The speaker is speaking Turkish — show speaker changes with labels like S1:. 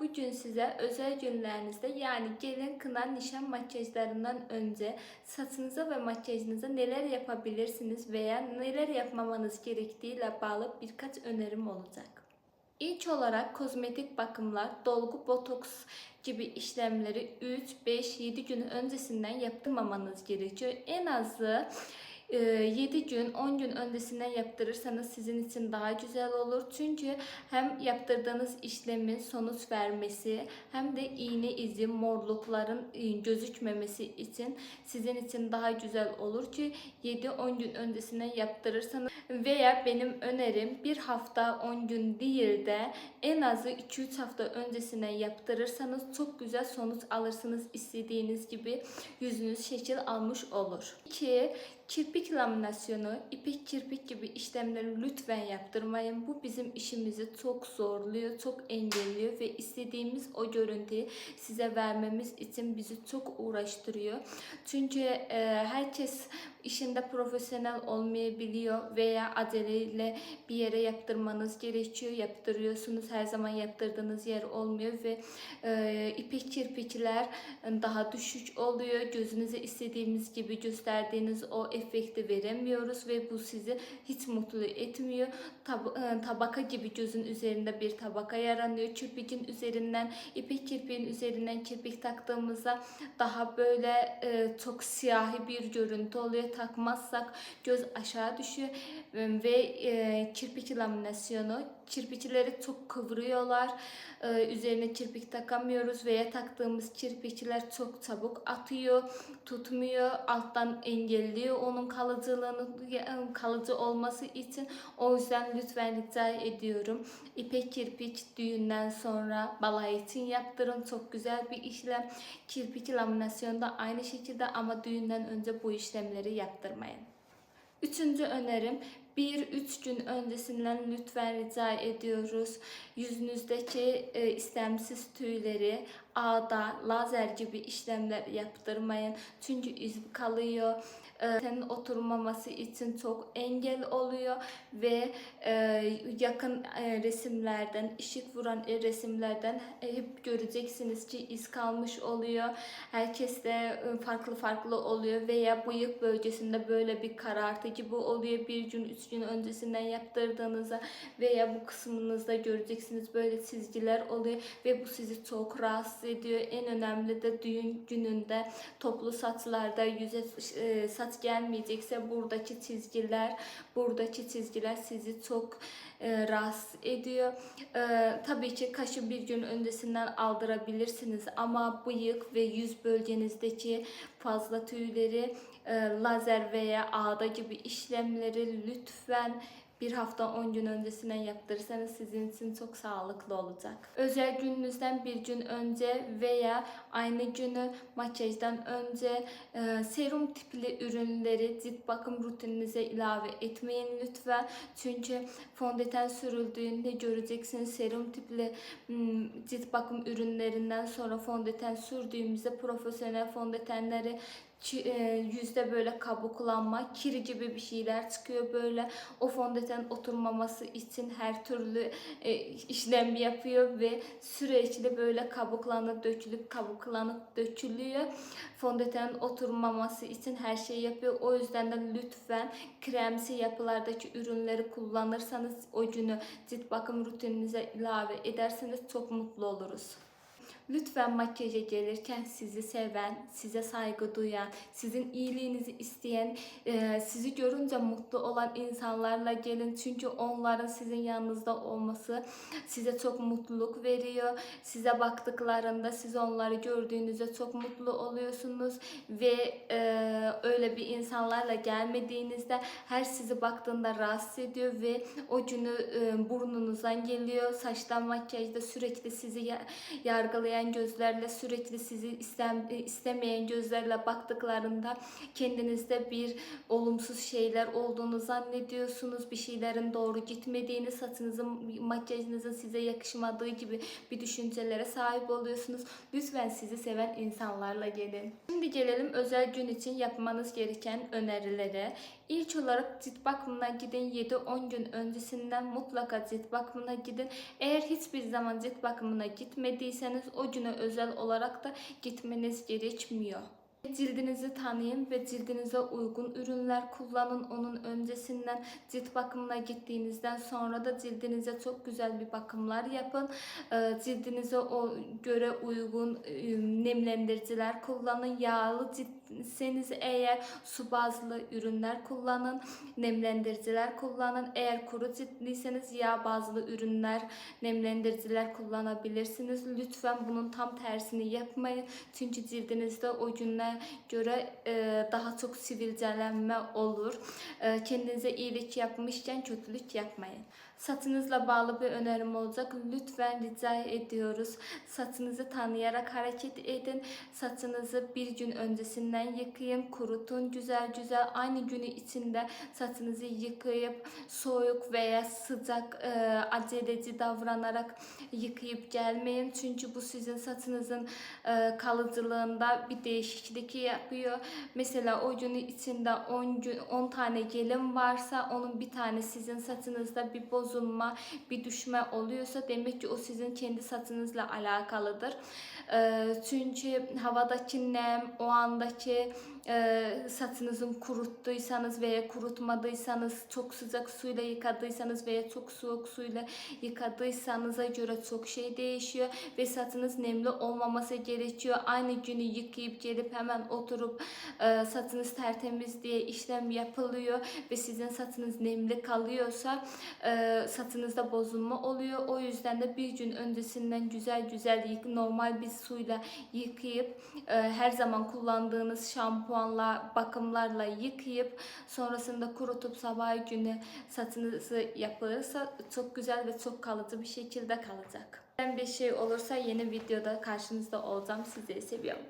S1: bugün size özel günlerinizde yani gelin kına nişan makyajlarından önce saçınıza ve makyajınıza neler yapabilirsiniz veya neler yapmamanız gerektiğiyle bağlı birkaç önerim olacak. İlk olarak kozmetik bakımlar, dolgu, botoks gibi işlemleri 3, 5, 7 gün öncesinden yaptırmamanız gerekiyor. En azı 7 gün 10 gün öncesinden yaptırırsanız sizin için daha güzel olur. Çünkü hem yaptırdığınız işlemin sonuç vermesi hem de iğne izi morlukların e, gözükmemesi için sizin için daha güzel olur ki 7-10 gün öncesinden yaptırırsanız veya benim önerim bir hafta 10 gün değil de en azı 2-3 hafta öncesinden yaptırırsanız çok güzel sonuç alırsınız istediğiniz gibi yüzünüz şekil almış olur. 2. Kirpik laminasyonu, ipek kirpik gibi işlemleri lütfen yaptırmayın. Bu bizim işimizi çok zorluyor, çok engelliyor ve istediğimiz o görüntüyü size vermemiz için bizi çok uğraştırıyor. Çünkü e, herkes işinde profesyonel olmayabiliyor veya aceleyle bir yere yaptırmanız gerekiyor. Yaptırıyorsunuz. Her zaman yaptırdığınız yer olmuyor ve e, ipek kirpikler daha düşük oluyor. Gözünüze istediğimiz gibi gösterdiğiniz o efekti veremiyoruz ve bu sizi hiç mutlu etmiyor. Tab- e, tabaka gibi gözün üzerinde bir tabaka yaranıyor. Kirpikin üzerinden, ipek kirpiğin üzerinden kirpik taktığımızda daha böyle e, çok siyahi bir görüntü oluyor. Takmazsak göz aşağı düşüyor ve e, kirpik laminasyonu kirpikleri çok kıvırıyorlar. Ee, üzerine kirpik takamıyoruz veya taktığımız kirpikler çok çabuk atıyor, tutmuyor, alttan engelliyor onun kalıcılığını kalıcı olması için. O yüzden lütfen rica ediyorum. İpek kirpik düğünden sonra balay için yaptırın. Çok güzel bir işlem. Kirpik laminasyonu da aynı şekilde ama düğünden önce bu işlemleri yaptırmayın. Üçüncü önerim bir üç gün öncesinden lütfen rica ediyoruz. Yüzünüzdeki e, istemsiz tüyleri ağda, lazer gibi işlemler yaptırmayın. Çünkü iz kalıyor. E, senin oturmaması için çok engel oluyor ve e, yakın e, resimlerden, ışık vuran e, resimlerden hep göreceksiniz ki iz kalmış oluyor. Herkes de farklı farklı oluyor veya bıyık bölgesinde böyle bir karartı gibi oluyor. Bir gün, üç gün öncesinden yaptırdığınızda veya bu kısmınızda göreceksiniz böyle çizgiler oluyor ve bu sizi çok rahatsız ediyor. En önemli de düğün gününde toplu saçlarda yüze e, saç gelmeyecekse buradaki çizgiler, buradaki çizgiler sizi çok e, rahatsız ediyor. E, tabii ki kaşı bir gün öncesinden aldırabilirsiniz ama bıyık ve yüz bölgenizdeki fazla tüyleri e, lazer veya ağda gibi işlemleri lütfen bir hafta 10 gün öncesinden yaptırırsanız sizin için çok sağlıklı olacak. Özel gününüzden bir gün önce veya aynı günü makyajdan önce e, serum tipli ürünleri cilt bakım rutininize ilave etmeyin lütfen. Çünkü fondöten sürüldüğünde göreceksiniz serum tipli m, cilt bakım ürünlerinden sonra fondöten sürdüğümüzde profesyonel fondötenleri yüzde böyle kabuklanma, kir gibi bir şeyler çıkıyor böyle. O fondöten oturmaması için her türlü e, işlem yapıyor ve sürekli böyle kabuklanıp dökülüp kabuklanıp dökülüyor. Fondöten oturmaması için her şey yapıyor. O yüzden de lütfen kremsi yapılardaki ürünleri kullanırsanız o günü cilt bakım rutininize ilave ederseniz çok mutlu oluruz. Lütfen makyaja gelirken sizi seven, size saygı duyan, sizin iyiliğinizi isteyen, e, sizi görünce mutlu olan insanlarla gelin. Çünkü onların sizin yanınızda olması size çok mutluluk veriyor. Size baktıklarında siz onları gördüğünüzde çok mutlu oluyorsunuz ve e, öyle bir insanlarla gelmediğinizde her sizi baktığında rahatsız ediyor ve o günü e, burnunuzdan geliyor. Saçtan makyajda sürekli sizi ya- yargılayan gözlerle sürekli sizi istem, e, istemeyen gözlerle baktıklarında kendinizde bir olumsuz şeyler olduğunu zannediyorsunuz. Bir şeylerin doğru gitmediğini, saçınızın, makyajınızın size yakışmadığı gibi bir düşüncelere sahip oluyorsunuz. Lütfen sizi seven insanlarla gelin. Şimdi gelelim özel gün için yapmanız gereken önerilere. İlk olarak cilt bakımına gidin 7-10 gün öncesinden mutlaka cilt bakımına gidin. Eğer hiçbir zaman cilt bakımına gitmediyseniz o güne özel olarak da gitmeniz gerekmiyor. Cildinizi tanıyın ve cildinize uygun ürünler kullanın. Onun öncesinden cilt bakımına gittiğinizden sonra da cildinize çok güzel bir bakımlar yapın. Ee, Cildinize o göre uygun e, nemlendiriciler kullanın. Yağlı ciltseniz eğer su bazlı ürünler kullanın. Nemlendiriciler kullanın. Eğer kuru ciltliyseniz yağ bazlı ürünler, nemlendiriciler kullanabilirsiniz. Lütfen bunun tam tersini yapmayın. Çünkü cildinizde o güne göre e, daha çok sivilcelenme olur. E, kendinize iyilik yapmışken kötülük yapmayın. Saçınızla bağlı bir önerim olacak. Lütfen rica ediyoruz. Saçınızı tanıyarak hareket edin. Saçınızı bir gün öncesinden yıkayın, kurutun güzel güzel. Aynı günü içinde saçınızı yıkayıp soğuk veya sıcak e, aceleci davranarak yıkayıp gelmeyin. Çünkü bu sizin saçınızın e, kalıcılığında bir değişiklik yapıyor. Mesela o günü içinde 10 gün 10 tane gelin varsa onun bir tane sizin saçınızda bir bozulma, bir düşme oluyorsa demek ki o sizin kendi saçınızla alakalıdır. E, çünkü havadaki nem, o andaki e, saçınızın kuruttuysanız veya kurutmadıysanız, çok sıcak suyla yıkadıysanız veya çok soğuk suyla yıkadıysanıza göre çok şey değişiyor ve saçınız nemli olmaması gerekiyor. Aynı günü yıkayıp gelip hemen oturup e, saçınız tertemiz diye işlem yapılıyor ve sizin saçınız nemli kalıyorsa e, saçınızda bozulma oluyor. O yüzden de bir gün öncesinden güzel güzel normal bir suyla yıkayıp e, her zaman kullandığınız şampuanla, bakımlarla yıkayıp sonrasında kurutup sabah günü saçınızı yapılırsa çok güzel ve çok kalıcı bir şekilde kalacak. Bir şey olursa yeni videoda karşınızda olacağım. Sizleri seviyorum.